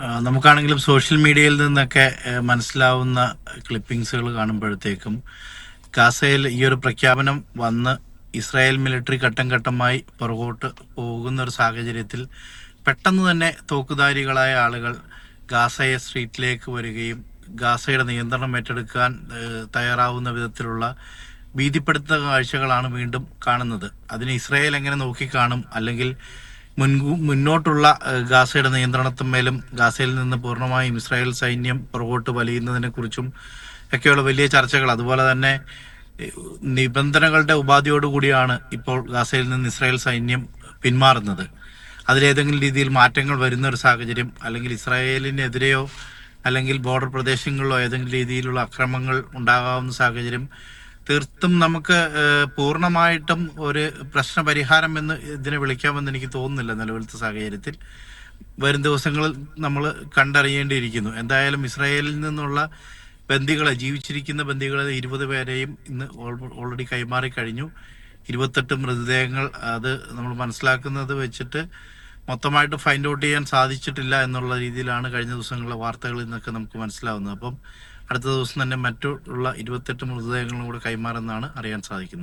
നമുക്കാണെങ്കിലും social മീഡിയയിൽ നിന്നൊക്കെ മനസ്സിലാവുന്ന ക്ലിപ്പിംഗ്സുകൾ കാണുമ്പോഴത്തേക്കും ഗാസയിൽ ഈ ഒരു പ്രഖ്യാപനം വന്ന് ഇസ്രായേൽ മിലിറ്ററി ഘട്ടം ഘട്ടമായി പുറകോട്ട് പോകുന്ന ഒരു സാഹചര്യത്തിൽ പെട്ടെന്ന് തന്നെ തോക്കുധാരികളായ ആളുകൾ ഗാസയെ സ്ട്രീറ്റിലേക്ക് വരികയും ഗാസയുടെ നിയന്ത്രണം ഏറ്റെടുക്കാൻ തയ്യാറാവുന്ന വിധത്തിലുള്ള ഭീതിപ്പെടുത്തുന്ന കാഴ്ചകളാണ് വീണ്ടും കാണുന്നത്. അതിന് ഇസ്രായേൽ എങ്ങനെ നോക്കിക്കാണും? അല്ലെങ്കിൽ മുന്നോട്ടുള്ള ഗാസയുടെ നിയന്ത്രണത്തിന്മേലും ഗാസയിൽ നിന്ന് പൂർണമായും ഇസ്രായേൽ സൈന്യം പുറകോട്ട് വലിയുന്നതിനെ കുറിച്ചും ഒക്കെയുള്ള വലിയ ചർച്ചകൾ. അതുപോലെ തന്നെ നിബന്ധനകളുടെ ഉപാധിയോടുകൂടിയാണ് ഇപ്പോൾ ഗാസയിൽ നിന്ന് ഇസ്രായേൽ സൈന്യം പിന്മാറുന്നത്. അതിലേതെങ്കിലും രീതിയിൽ മാറ്റങ്ങൾ വരുന്ന ഒരു സാഹചര്യം അല്ലെങ്കിൽ ഇസ്രായേലിനെതിരെയോ അല്ലെങ്കിൽ ബോർഡർ പ്രദേശങ്ങളിലോ ഏതെങ്കിലും രീതിയിലുള്ള അക്രമങ്ങൾ ഉണ്ടാകാവുന്ന സാഹചര്യം തീർത്തും നമുക്ക് പൂർണമായിട്ടും ഒരു പ്രശ്ന പരിഹാരം എന്ന് ഇതിനെ വിളിക്കാമെന്ന് എനിക്ക് തോന്നുന്നില്ല നിലവിലത്തെ സാഹചര്യത്തിൽ. വരും ദിവസങ്ങളിൽ നമ്മൾ കണ്ടറിയേണ്ടിയിരിക്കുന്നു. എന്തായാലും ഇസ്രായേലിൽ നിന്നുള്ള ബന്ദികളെ ജീവിച്ചിരിക്കുന്ന ബന്ദികളെ ഇരുപത് പേരെയും ഇന്ന് ഓൾറെഡി കൈമാറി കഴിഞ്ഞു. ഇരുപത്തെട്ട് മൃതദേഹങ്ങൾ അത് നമ്മൾ മനസ്സിലാക്കുന്നത് വെച്ചിട്ട് മൊത്തമായിട്ട് ഫൈൻഡ് ഔട്ട് ചെയ്യാൻ സാധിച്ചിട്ടില്ല എന്നുള്ള രീതിയിലാണ് കഴിഞ്ഞ ദിവസങ്ങളിലെ വാർത്തകളിൽ നിന്നൊക്കെ നമുക്ക് മനസ്സിലാവുന്നത്. അപ്പം അടുത്ത ദിവസം തന്നെ മറ്റുള്ള ഇരുപത്തെട്ട് മൃതദേഹങ്ങളും കൂടെ കൈമാറുന്നതാണ് അറിയാൻ സാധിക്കുന്നത്.